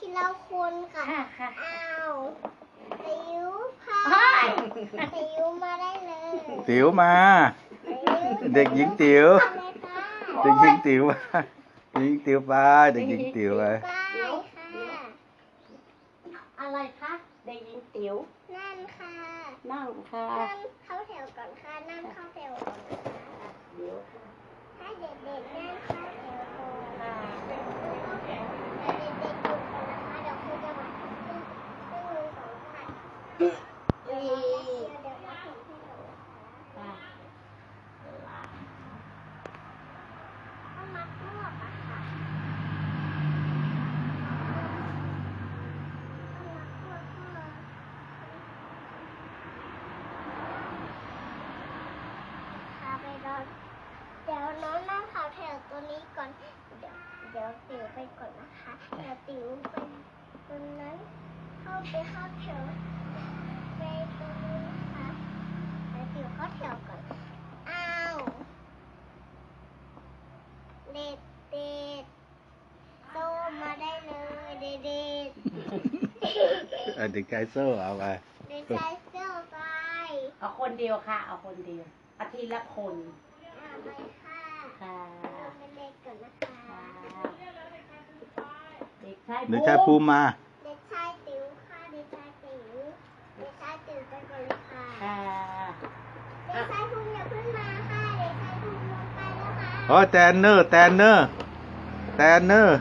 ทีละคนค่ะค่ะค่ะอ้าวติ๋วค่ะเฮ้ยติ๋วมาได้เลยติ๋วมาติ๋วเด็กหญิงติ๋วมาเลยค่ะเด็กหญิงติ๋วมาเด็กหญิงติ๋วไปเด็กหญิงติ๋วไปได้ค่ะ อะไรคะเด็กหญิงติ๋วนั่นค่ะนั่งค่ะนั่งเข้าแถวก่อนค่ะนั่งเข้าแถวก่อนนะคะเดี๋ยวค่ะให้เด็กๆนั่งเข้ เดี๋ยวน้องนั่งขาแถวตัวนี้ก่อน เดี๋ยวเดี๋ยวติ๋วไปก่อนนะคะ เดี๋ยวติ๋วไปตรงนั้นเข้าไปเข้าแถวไปตรงนี้นะคะเดี๋ยวติ๋วเข้าแถวก่อน อ้าว เด็ดเด็ดโตมาได้เลยเด็ดเด็ดเออเด็กชายโซ่เอาไปเด็ดใจเสื้อไปเอาคนเดียวค่ะ เอาคนเดียวอาทิตย์ละคนอ่าไปค่ะค่ะเราเป็นเด็กก่อนนะคะ ค่ะเด็กชายเด็กชายภูมิมา เด็กชายติ๋วค่ะเด็กชายติ๋วเด็กชายติ๋วไปก่อนเลยค่ะ ค่ะ เด็กชายภูมิอย่าเพิ่งมาค่ะเด็กชายภูมิลงไปแล้วค่ะ อ๋อแตนเนอร์แตนเนอร์แตนเนอร์